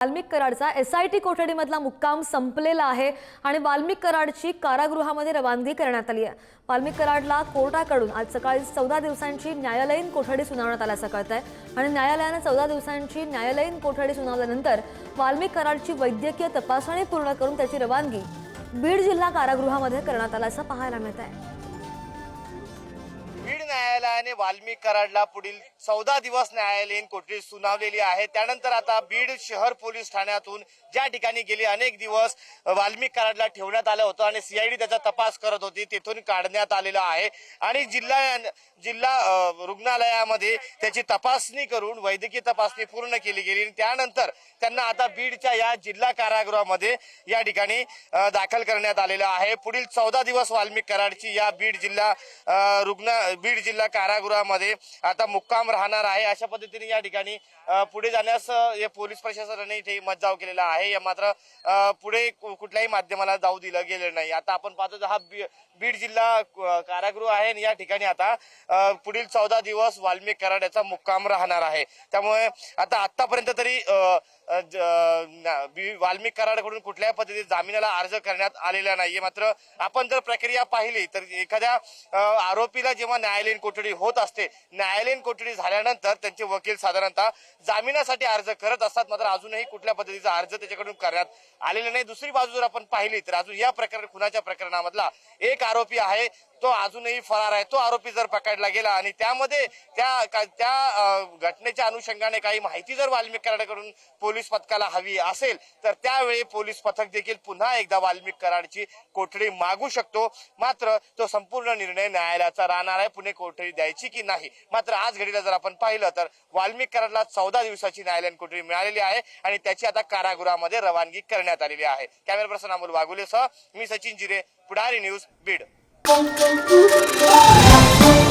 वाल्मिक कराडचा S I T कोठडीमधला मुक्काम संपलेला आहे आणि वाल्मिक कराडची कारागृहामध्ये रवानगी करण्यात आली आहे. वाल्मिक कराडला कोर्टाकडून आज सकाळी चौदा दिवसांची न्यायालयीन कोठडी सुनावण्यात आल्याचं कळत आहे आणि न्यायालयानं चौदा दिवसांची न्यायालयीन कोठडी सुनावल्यानंतर वाल्मिक कराडची वैद्यकीय तपासणी पूर्ण करून त्याची रवानगी बीड जिल्हा कारागृहामध्ये करण्यात आल्याचं पाहायला मिळत आहे न्यायालयाने वाल्मिक कराडला पुढील चौदा दिवस न्यायालयीन कोठडी सुनावलेली आहे. त्यानंतर आता बीड शहर पोलीस ठाण्यातून ज्या ठिकाणी गेले अनेक दिवस वाल्मिक कराडला ठेवण्यात आलं होतं आणि सीआयडी त्याचा तपास करत होती तिथून काढण्यात आलेला आहे. आणि जिल्हा जिल्हा रुग्णालयामध्ये त्याची तपासणी करून वैद्यकीय तपासणी पूर्ण केली गेली. आणि त्यानंतर त्यांना आता बीडच्या या जिल्हा कारागृहामध्ये या ठिकाणी दाखल करण्यात आलेलं आहे. पुढील चौदा दिवस वाल्मिक कराडची या बीड जिल्हा रुग्ण बीड जिल्हा कारागृहामध्ये आता मुक्काम राहणार आहे. अशा पद्धतीने या ठिकाणी पुढे जाण्यास पोलीस प्रशासनाने इथे मज्जाव केलेला आहे. मात्र पुढे कुठल्याही माध्यमाला जाऊ दिलं गेलं नाही. आता आपण पाहतो हा बीड जिल्हा कारागृह आहे आणि या ठिकाणी आता पुढील चौदा दिवस वाल्मिक कराड याचा मुक्काम राहणार आहे. त्यामुळे आता आतापर्यंत तरी वाल्मिक कराडकडून कुठल्याही पद्धतीने जामिनाला अर्ज करण्यात आलेला नाहीये. मात्र आपण जर प्रक्रिया पाहिली तर एखाद्या आरोपीला जेव्हा न्यायालयीन कोठडी होत असते न्यायालयीन कोठडी झाल्यानंतर त्यांचे वकील साधारणतः जामिनासाठी अर्ज करत असतात मात्र अजूनही कुठल्या पद्धतीचा अर्ज त्याच्याकडून करण्यात आलेला नाही. दुसरी बाजू जर आपण पाहिली तर अजून या प्रकार खुनाच्या प्रकरणामधला एक आरोपी आहे तो अजूनही फरार आहे. तो आरोपी जर पकडला गेला आणि त्यामध्ये त्या त्या घटनेच्या अनुषंगाने काही माहिती जर वाल्मिकराडकडून पोलीस पथकाला हवी असेल तर त्यावेळी पोलीस पथक देखील पुन्हा एकदा वाल्मिक कराडची कोठडी मागू शकतो. मात्र तो संपूर्ण निर्णय न्यायालयाचा राहणार आहे. पुणे कोठडी द्यायची की नाही? मात्र आज घडीला जर आपण पाहिलं तर वाल्मिक कराडला चौदा दिवसाची न्यायालयीन कोठडी मिळालेली आहे आणि त्याची आता कारागृहामध्ये रवानगी करण्यात आलेली आहे. कॅमेरा पर्सन अमोल वाघुलेसह मी Sachin Jire Pudhari news Beed. Boom, boom, boom.